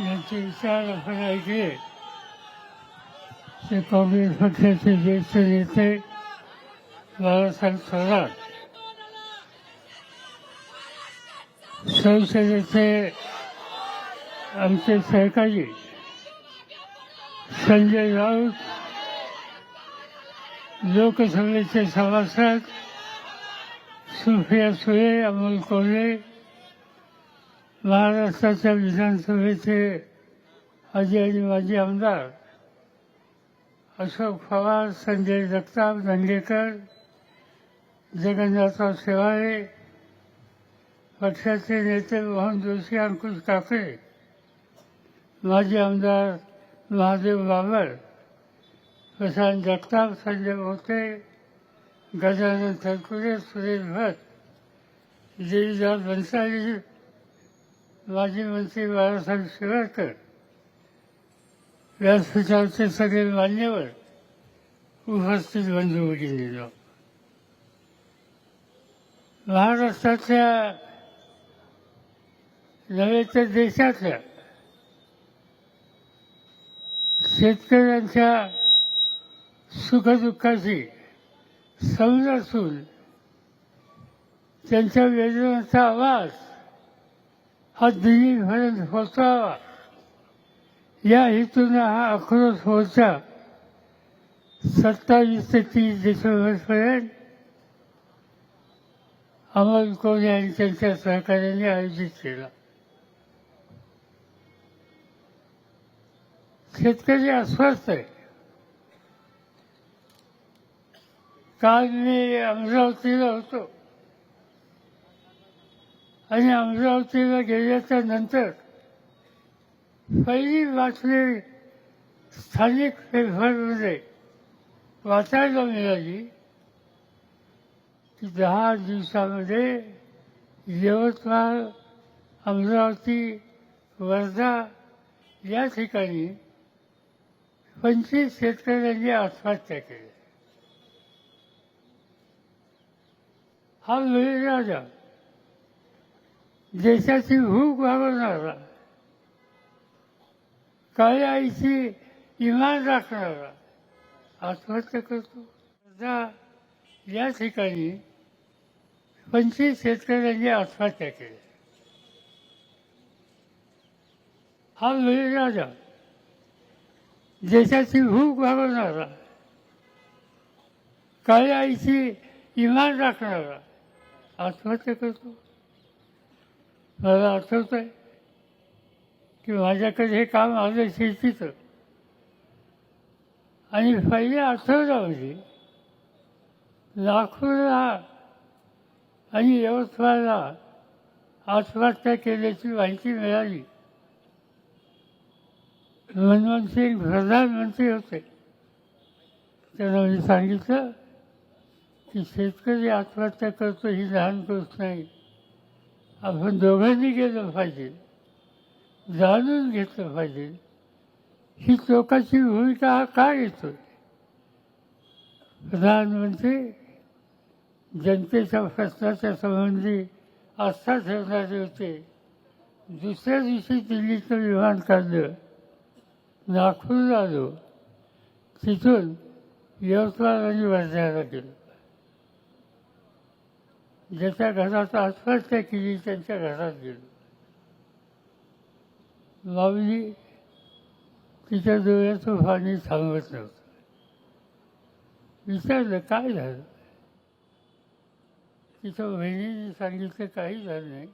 यांचे विचार आपण ऐकले. ते काँग्रेस पक्षाचे ज्येष्ठ नेते बाळासाहेब थोरात. संसदेचे आमचे सहकारी संजय राऊत लोकसभेचे सभासद सुफिया सुळे अमोल कोल्हे महाराष्ट्राच्या विधानसभेचे आजी आणि माजी आमदार अशोक पवार संजय जगताप दंगेकर जगन्नाथराव शेवाळे पक्षाचे नेते मोहन जोशी अंकुश काकडे माजी आमदार महादेव बाबर प्रशांत जगताप संजय मोते गजानन थरकुरे सुरेश भट देवीदास भन्साळी माजी मंत्री बाळासाहेब शिवरकर व्यासपीठावरचे सगळे मान्यवर उपस्थित बंधू भगिनींनो महाराष्ट्राच्या नव्हे तर देशातल्या शेतकऱ्यांच्या सुखदुःखाची समज असून त्यांच्या वेदनांचा आवाज हा दिल्लीपर्यंत होता या हेतूने हा आक्रोश होता. सत्तावीस ते तीस डिसेंबरपर्यंत अमोल कोल्हे आणि त्यांच्या सहकार्याने आयोजित केला. शेतकरी अस्वस्थ आहे. काल मी अमरावतीला होतो. आणि अमरावतीला गेल्याच्यानंतर पहिली बातमी स्थानिक पेपरमध्ये वाचायला मिळाली. की दहा दिवसामध्ये यवतमाळ अमरावती वर्धा या ठिकाणी पंचवीस शेतकऱ्यांनी आत्महत्या केल्या हा बळीराजा देशाची भूक भागवणारा काळ्या आईची इमान राखणारा आत्महत्या करतो. या ठिकाणी पंचवीस शेतकऱ्यांनी आत्महत्या केल्या हा बळीराजा देशाची भूक भागवणारा काळ्या आईची इमान राखणारा आत्महत्या करतो. मला आठवत आहे की माझ्याकडे हे काम आलं शेतीचं आणि पहिल्या आठवड्यामध्ये नागपूरला आणि यवतमाळला आत्महत्या केल्याची माहिती मिळाली. मनमोहन सिंग प्रधानमंत्री होते. त्यांना मी सांगितलं की शेतकरी आत्महत्या करतो ही लहान गोष्ट नाही. आपण दोघांनी गेलं पाहिजे जाणून घेतलं पाहिजे ही लोकांची भूमिका हा का येतो प्रधानमंत्री जनतेच्या प्रश्नाच्या संबंधी आस्था ठेवणारे होते. दुसऱ्या दिवशी दिल्लीचं विमान काढलं नागपूरला आलो. तिथून यवतमाळ आणि वर्ध्याला गेलो. ज्याच्या घरात आत्महत्या केली त्यांच्या घरात गेलो. माऊली तिच्या डोळ्याचं पाणी थांबवत नव्हतं. विचारलं काय झालं? तिच्या बहिणीने सांगितलं काही झालं नाही.